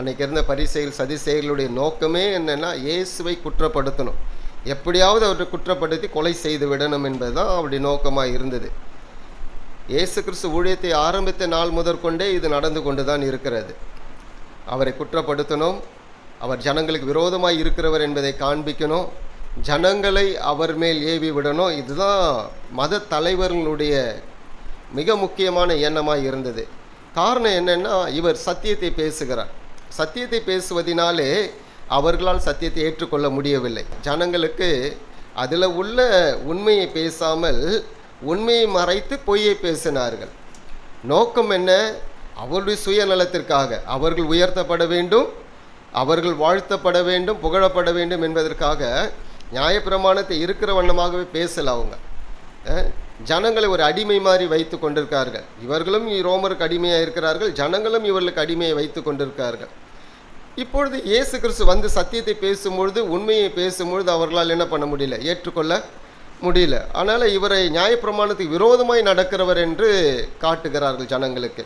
அன்றைக்கி இருந்த பரிசெயல் சதிசெயலுடைய நோக்கமே என்னென்னா இயேசுவை குற்றப்படுத்தணும். எப்படியாவது அவரை குற்றப்படுத்தி கொலை செய்து விடணும் என்பதுதான் அவருடைய நோக்கமாக இருந்தது. இயேசு கிறிஸ்து ஊழியத்தை ஆரம்பித்த நாள் முதற்கொண்டே இது நடந்து கொண்டு தான் இருக்கிறது. அவரை குற்றப்படுத்தணும். அவர் ஜனங்களுக்கு விரோதமாக இருக்கிறவர் என்பதை காண்பிக்கணும். ஜனங்களை அவர் மேல் ஏவி விடணும். இதுதான் மத தலைவர்களுடைய மிக முக்கியமான எண்ணமாக இருந்தது. காரணம் என்னென்னா இவர் சத்தியத்தை பேசுகிறார். சத்தியத்தை பேசுவதினாலே அவர்களால் சத்தியத்தை ஏற்றுக்கொள்ள முடியவில்லை. ஜனங்களுக்கு அதில் உள்ள உண்மையை பேசாமல் உண்மையை மறைத்து பொய்யை பேசினார்கள். நோக்கம் என்ன? அவருடைய சுயநலத்திற்காக. அவர்கள் உயர்த்தப்பட வேண்டும் அவர்கள் வாழ்த்தப்பட வேண்டும் புகழப்பட வேண்டும் என்பதற்காக நியாயப்பிரமாணத்தை இருக்கிற வண்ணமாகவே பேசலை அவங்க. ஜனங்களை ஒரு அடிமை மாதிரி வைத்து கொண்டிருக்கார்கள். இவர்களும் ரோமருக்கு அடிமையாக இருக்கிறார்கள். ஜனங்களும் இவர்களுக்கு அடிமையை வைத்து கொண்டிருக்கார்கள். இப்பொழுது இயேசு கிறிஸ்து வந்து சத்தியத்தை பேசும்பொழுது உண்மையை பேசும்பொழுது அவர்களால் என்ன பண்ண முடியல? ஏற்றுக்கொள்ள முடியல. அதனால் இவரை நியாயப்பிரமாணத்துக்கு விரோதமாய் நடக்கிறவர் என்று காட்டுகிறார்கள் ஜனங்களுக்கு.